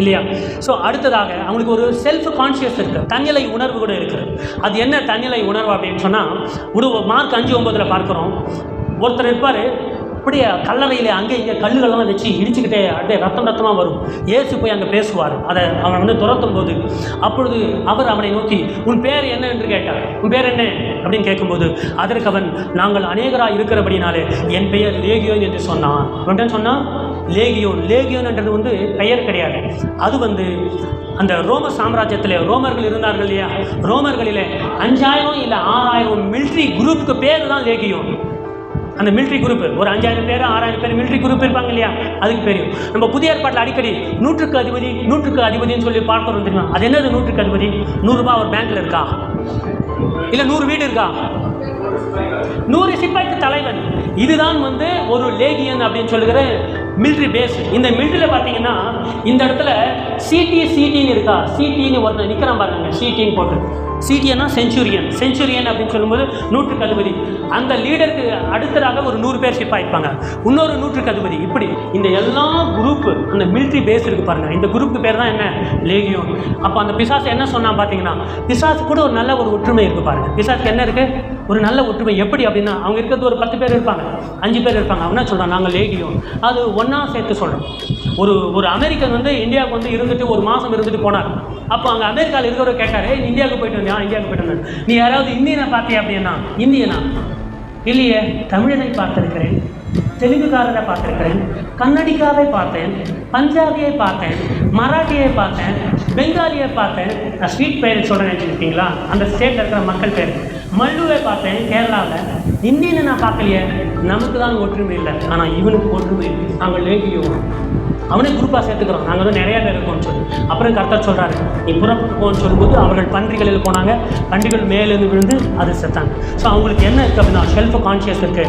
இல்லையா? ஸோ அடுத்ததாக அவங்களுக்கு ஒரு செல்ஃப் கான்ஷியஸ் இருக்குது தன்னிலை உணர்வு கூட இருக்குது அது என்ன தன்னிலை உணர்வு அப்படின்னு சொன்னால் ஒரு மார்க் அஞ்சு ஒம்பதில் பார்க்குறோம். ஒருத்தர் இருப்பார் அப்படியே கல்லறையில் அங்கே இங்கே கல்லுகளெல்லாம் வச்சு இடிச்சுக்கிட்டே அப்படியே ரத்தம் ரத்தமாக வரும். ஏசு போய் அங்கே பேசுவார். அதை அவன் வந்து துரத்தும் போது அப்பொழுது அவர் அவனை நோக்கி உன் பேர் என்ன? என்று கேட்டார். உன் பேர் என்ன? அப்படின்னு கேட்கும்போது அதற்கு அவன் நாங்கள் அநேகராக இருக்கிறபடினாலே என் பெயர் ரேகியோ என்று சொன்னான். உன்ட்ட சொன்னான் லேகியோன் லேகியோன்ன்றது வந்து பெயர் கிடையாது. அது வந்து அந்த ரோம சாம்ராஜ்யத்தில் ரோமர்கள் இருந்தார்கள் இல்லையா? ரோமர்களில் அஞ்சாயிரம் இல்லை ஆறாயிரம் மிலிட்ரி குரூப்புக்கு பேர் தான் லேகியோன். அந்த மிலிட்ரி குரூப் ஒரு அஞ்சாயிரம் பேர் ஆறாயிரம் பேர் மிலிட்ரி குரூப் இருப்பாங்க இல்லையா? அதுக்கு தெரியும் நம்ம புதிய ஏற்பாட்டில் அடிக்கடி நூற்றுக்கு அதிபதி நூற்றுக்கு அதிபதின்னு சொல்லி பார்க்குறோம் தெரியுமா? அது என்னது நூற்றுக்கு அதிபதி? நூறுரூபா ஒரு பேங்க்கில் இருக்கா? இல்லை நூறு வீடு இருக்கா? நூறு சிப்பாய்க்கு தலைவன். இதுதான் வந்து ஒரு லேகியன் அப்படின்னு சொல்லுகிற மிலிட்ரி பேஸ் இந்த மிலிட்ரியில் பார்த்தீங்கன்னா இந்த இடத்துல சிடி சிடின்னு இருக்கா? சிடின்னு ஒருத்தர் நிற்கிறான் பாருங்க சிடின்னு போட்டு. சிடிஎன்னா செஞ்சுரியன் செஞ்சுரியன் அப்படின்னு சொல்லும்போது நூற்றுக்கு அதிபதி அந்த லீடருக்கு அடுத்ததாக ஒரு நூறு பேர் ஷிப் இருப்பாங்க இன்னொரு நூற்றுக்கு அதிபதி இப்படி இந்த எல்லா குரூப்பு அந்த மிலிட்ரி பேஸ் இருக்குது பாருங்கள் இந்த குரூப்புக்கு பேர் தான் என்ன? லேகியோன் அப்போ அந்த பிசாஸ் என்ன சொன்னால் பார்த்தீங்கன்னா பிசாஸ் கூட ஒரு நல்ல ஒரு ஒற்றுமை இருக்குது பாருங்கள் பிசாஸ்க்கு என்ன இருக்குது ஒரு நல்ல ஒற்றுமை. எப்படி அப்படின்னா அவங்க இருக்கிறது ஒரு பத்து பேர் இருப்பாங்க. அஞ்சு பேர் இருப்பாங்க. அவனா சொல்கிறான் நாங்கள் லேகியோ அது ஒன்றா சேர்த்து சொல்கிறோம் ஒரு ஒரு அமெரிக்கன் வந்து இந்தியாவுக்கு வந்து இருந்துட்டு ஒரு மாதம் இருந்துட்டு போனார். அப்போ அங்கே அமெரிக்காவில் இருக்கிறவர் கேட்டார் இந்தியாவுக்கு போயிட்டு வந்தியா இந்தியாவுக்கு போயிட்டு நீ யாராவது இந்தியனை பார்த்தியா அப்படின்னா இந்தியனா? இல்லையே தமிழனை பார்த்திருக்கிறேன் தெலுங்குக்காரரை பார்த்துருக்கிறேன் கன்னடிக்காவை பார்த்தேன் பஞ்சாபியை பார்த்தேன் மராட்டியை பார்த்தேன் பெங்காலியை பார்த்தேன். நான் ஸ்வீட் பேர் சொல்கிறேன் வச்சுருக்கீங்களா அந்த ஸ்டேட்டில் இருக்கிற மக்கள் பேர். மல்லுவை பார்த்தேன் கேரளாவில் இந்தியனை நான் பார்க்கலையே. நமக்கு தான் ஒற்றுமை இல்லை. ஆனால் இவனுக்கு ஒற்றுமை இருக்கு. நாங்கள் அவனே குரூப்பாக சேர்த்துக்கிறோம் நாங்கள் வந்து நிறைய பேர் இருக்கோம்னு சொல்லி. அப்புறம் கர்த்தர் சொல்கிறாரு நீ புறப்பட்டு சொல்லும்போது அவர்கள் பன்றிகளில் போனாங்க. பன்றிகள் மேலேருந்து விழுந்து அது செத்தாங்க. ஸோ அவங்களுக்கு என்ன இருக்குது அப்படின்னா செல்ஃப் கான்ஷியஸ் இருக்குது